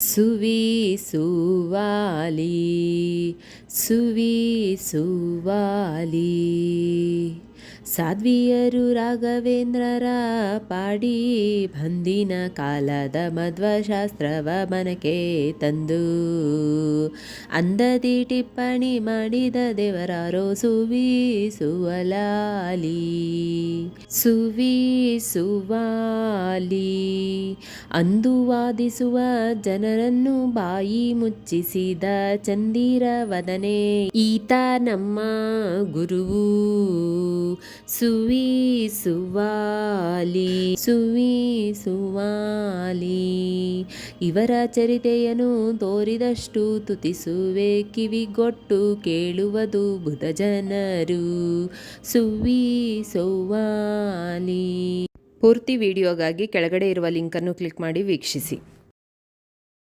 ಸುವಿ ಸುವಾಲಿ ಸುವಿ ಸುವಾಲಿ ಸಾಧ್ವಿಯರು ರಾಘವೇಂದ್ರರ ಪಾಡಿ ಬಂದಿನ ಕಾಲದ ಮಧ್ವಶಾಸ್ತ್ರವ ಮನಕ್ಕೆ ತಂದು. ಅಂದದಿ ಟಿಪ್ಪಣಿ ಮಾಡಿದ ದೇವರಾರೋ ಸುವಿ ಸುವಲಾಲಿ ಸುವಿ ಸುವಾಲಿ ಅಂದು ಜನರನ್ನು ಬಾಯಿ ಮುಚ್ಚಿಸಿದ ಚಂದಿರ ವದನೆ. ಈತ ನಮ್ಮ ಗುರುವು. ಸುವಿ ಸುವಾಲಿ ಸುವಿ ಸುವಾಲಿ ಇವರ ಚರಿತೆಯನ್ನು ತೋರಿದಷ್ಟು ತುತಿಸುವೆ ಕಿವಿಗೊಟ್ಟು ಕೇಳುವುದು ಬುಧ ಜನರು ಸುವಿ ಸೌವಾಲಿ ಪೂರ್ತಿ ವಿಡಿಯೋಗಾಗಿ ಕೆಳಗಡೆ ಇರುವ ಲಿಂಕನ್ನು ಕ್ಲಿಕ್ ಮಾಡಿ ವೀಕ್ಷಿಸಿ.